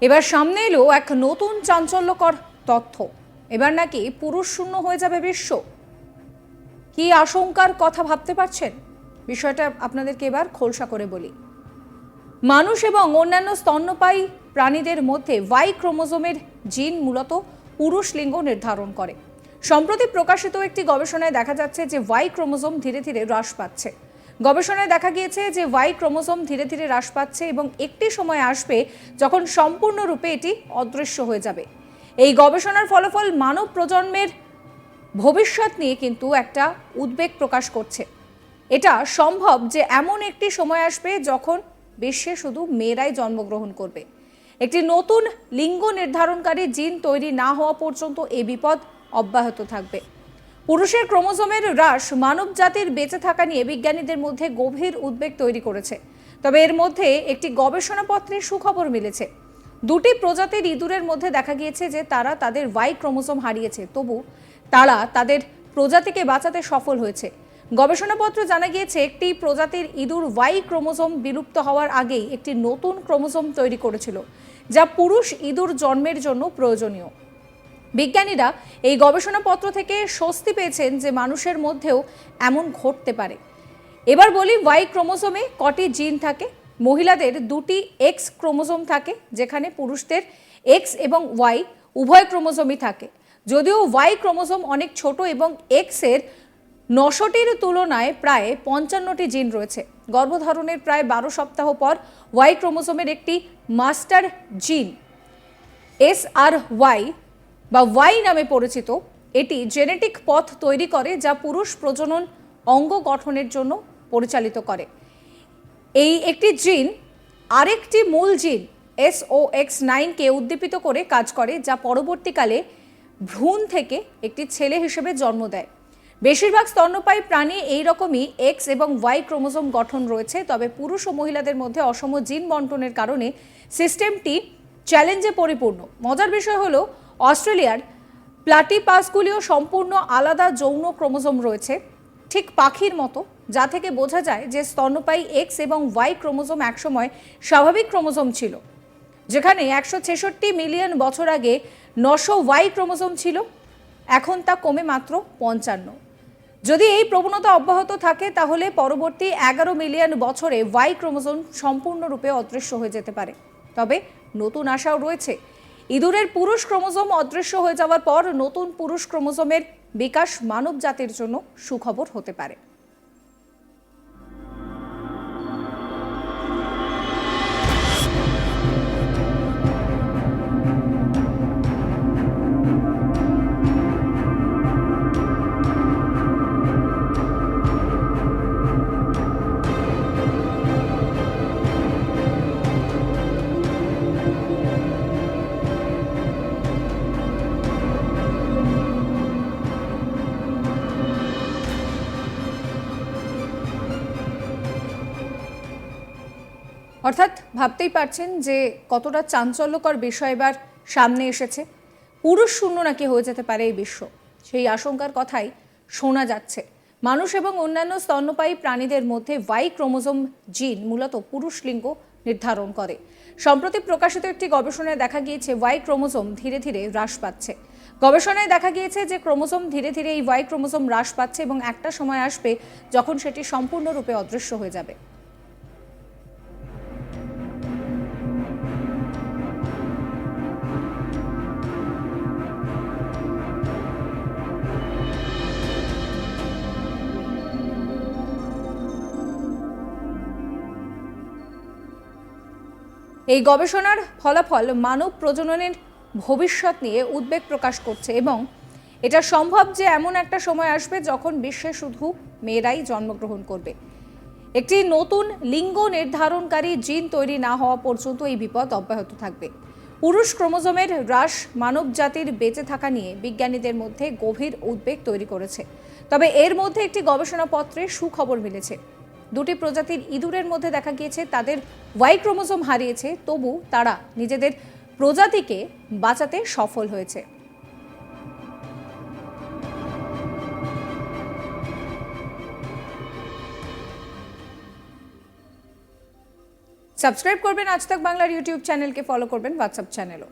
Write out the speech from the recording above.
এবার সামনে এলো এক নতুন চাঞ্চল্যকর তথ্য। এবার নাকি পুরুষ শূন্য হয়ে যাবে বিশ্ব। কি আশঙ্কার কথা ভাবতে পারছেন? বিষয়টা আপনাদেরকে এবার খোলসা করে বলি। মানুষ এবং অন্যান্য স্তন্যপায়ী প্রাণীদের মধ্যে ওয়াই ক্রোমোজোমের জিন মূলত পুরুষ লিঙ্গ নির্ধারণ করে। সম্প্রতি প্রকাশিত একটি গবেষণায় দেখা যাচ্ছে যে ওয়াই ক্রোমোজোম ধীরে ধীরে হ্রাস পাচ্ছে। গবেষণায় দেখা গিয়েছে যে ওয়াই ক্রোমোজোম ধীরে ধীরে হ্রাস পাচ্ছে এবং একটি সময় আসবে যখন সম্পূর্ণরূপে এটি অদৃশ্য হয়ে যাবে। এই গবেষণার ফলাফল মানব প্রজন্মের ভবিষ্যৎ নিয়ে কিন্তু একটা উদ্বেগ প্রকাশ করছে। এটা সম্ভব যে এমন একটি সময় আসবে যখন বিশ্বে শুধু মেয়েরাই জন্মগ্রহণ করবে। একটি নতুন লিঙ্গ নির্ধারণকারী জিন তৈরি না হওয়া পর্যন্ত এই বিপদ অব্যাহত থাকবে। পুরুষের ক্রোমোজোমের হ্রাস মানব জাতির বেঁচে থাকা নিয়ে বিজ্ঞানীদের মধ্যে গভীর উদ্বেগ তৈরি করেছে। তবে এর মধ্যে একটি গবেষণাপত্রে সুখবর মিলেছে। দুটি প্রজাতির ইঁদুরের মধ্যে দেখা গিয়েছে যে তারা তাদের ওয়াই ক্রোমোজোম হারিয়েছে। তবু তারা তাদের প্রজাতিকে বাঁচাতে সফল হয়েছে। গবেষণাপত্র জানা গিয়েছে, একটি প্রজাতির ইঁদুর ওয়াই ক্রোমোজোম বিলুপ্ত হওয়ার আগেই একটি নতুন ক্রোমোজোম তৈরি করেছিল, যা পুরুষ ইঁদুর জন্মের জন্য প্রয়োজনীয়। বিজ্ঞানীরা এই গবেষণাপত্র থেকে স্বস্তি পেয়েছেন যে মানুষের মধ্যেও এমন ঘটতে পারে। এবার বলি ওয়াই ক্রোমোজোমে কটি জিন থাকে। মহিলাদের দুটি এক্স ক্রোমোজোম থাকে, যেখানে পুরুষদের এক্স এবং ওয়াই উভয় ক্রোমোজোমই থাকে। যদিও ওয়াই ক্রোমোজোম অনেক ছোট এবং এক্সের নশোটির তুলনায় প্রায় পঞ্চান্নটি জিন রয়েছে। গর্ভধারণের প্রায় বারো সপ্তাহ পর ওয়াই ক্রোমোজোমের একটি master gene, S R Y বা ওয়াই নামে পরিচিত এটি জেনেটিক পথ তৈরি করে যা পুরুষ প্রজনন অঙ্গ গঠনের জন্য পরিচালিত করে। এই একটি জিন আরেকটি মূল জিন এক্স নাইনকে উদ্দীপিত করে কাজ করে, যা পরবর্তীকালে ভ্রূণ থেকে একটি ছেলে হিসেবে জন্ম দেয়। বেশিরভাগ স্তন্যপায়ী প্রাণী এই রকমই এক্স এবং ওয়াই ক্রোমোজোম গঠন রয়েছে, তবে পুরুষ ও মহিলাদের মধ্যে অসম জিন বন্টনের কারণে সিস্টেমটি চ্যালেঞ্জে পরিপূর্ণ। মজার বিষয় হলো অস্ট্রেলিয়ার প্লাটিপাসগুলিও সম্পূর্ণ আলাদা যৌন ক্রোমোজোম রয়েছে, ঠিক পাখির মতো, যা থেকে বোঝা যায় যে স্তন্যপায়ী এক্স এবং ওয়াই ক্রোমোজোম একসময় স্বাভাবিক ক্রোমোজোম ছিল, যেখানে একশো ছেষট্টি মিলিয়ন বছর আগে নশো ওয়াই ক্রোমোজোম ছিল, এখন তা কমে মাত্র পঞ্চান্ন। যদি এই প্রবণতা অব্যাহত থাকে, তাহলে পরবর্তী এগারো মিলিয়ন বছরে ওয়াই ক্রোমোজোম সম্পূর্ণরূপে অদৃশ্য হয়ে যেতে পারে। তবে নতুন আশাও রয়েছে ইঁদুরের পুরুষ ক্রোমোজোম অদৃশ্য হয়ে যাওয়ার পর নতুন পুরুষ ক্রোমোজোমের বিকাশ মানব জাতির জন্য সুখবর হতে পারে। অর্থাৎ ভাবতেই পারছেন যে কতটা চাঞ্চল্যকর বিষয় এবার সামনে এসেছে। পুরুষ শূন্য নাকি হয়ে যেতে পারে এই বিশ্ব। সেই আশঙ্কার কথাই শোনা যাচ্ছে। মানুষ এবং অন্যান্য স্তন্যপায়ী প্রাণীদের মধ্যে ওয়াই ক্রোমোজোম জিন মূলত পুরুষ লিঙ্গ নির্ধারণ করে। সম্প্রতি প্রকাশিত একটি গবেষণায় দেখা গিয়েছে ওয়াই ক্রোমোজোম ধীরে ধীরে হ্রাস পাচ্ছে। গবেষণায় দেখা গিয়েছে যে ক্রোমোজোম ধীরে ধীরে এই ওয়াই ক্রোমোজোম হ্রাস পাচ্ছে এবং একটা সময় আসবে যখন সেটি সম্পূর্ণরূপে অদৃশ্য হয়ে যাবে। এই গবেষণার ফলাফল মানব প্রজননের ভবিষ্যৎ নিয়ে উদ্বেগ প্রকাশ করছে এবং এটা সম্ভব যে এমন একটা সময় আসবে যখন বিশ্বে শুধু মেয়েরাই জন্মগ্রহণ করবে। একটি নতুন লিঙ্গ নির্ধারণকারী জিন তৈরি না হওয়া পর্যন্ত এই বিপদ অব্যাহত থাকবে। পুরুষ ক্রোমোজোমের হ্রাস মানব জাতির বেঁচে থাকা নিয়ে বিজ্ঞানীদের মধ্যে গভীর উদ্বেগ তৈরি করেছে। তবে এর মধ্যে একটি গবেষণাপত্রে সুখবর মিলেছে। দুটি প্রজাতির ইঁদুরের মধ্যে দেখা গিয়েছে, তাদের ওয়াই ক্রোমোজোম হারিয়েছে, তবু তারা নিজেদের প্রজাতিকে বাঁচাতে সফল হয়েছে। সাবস্ক্রাইব করবেন আজ তাক বাংলার ইউটিউব চ্যানেলকে, ফলো করবেন হোয়াটসঅ্যাপ চ্যানেলও।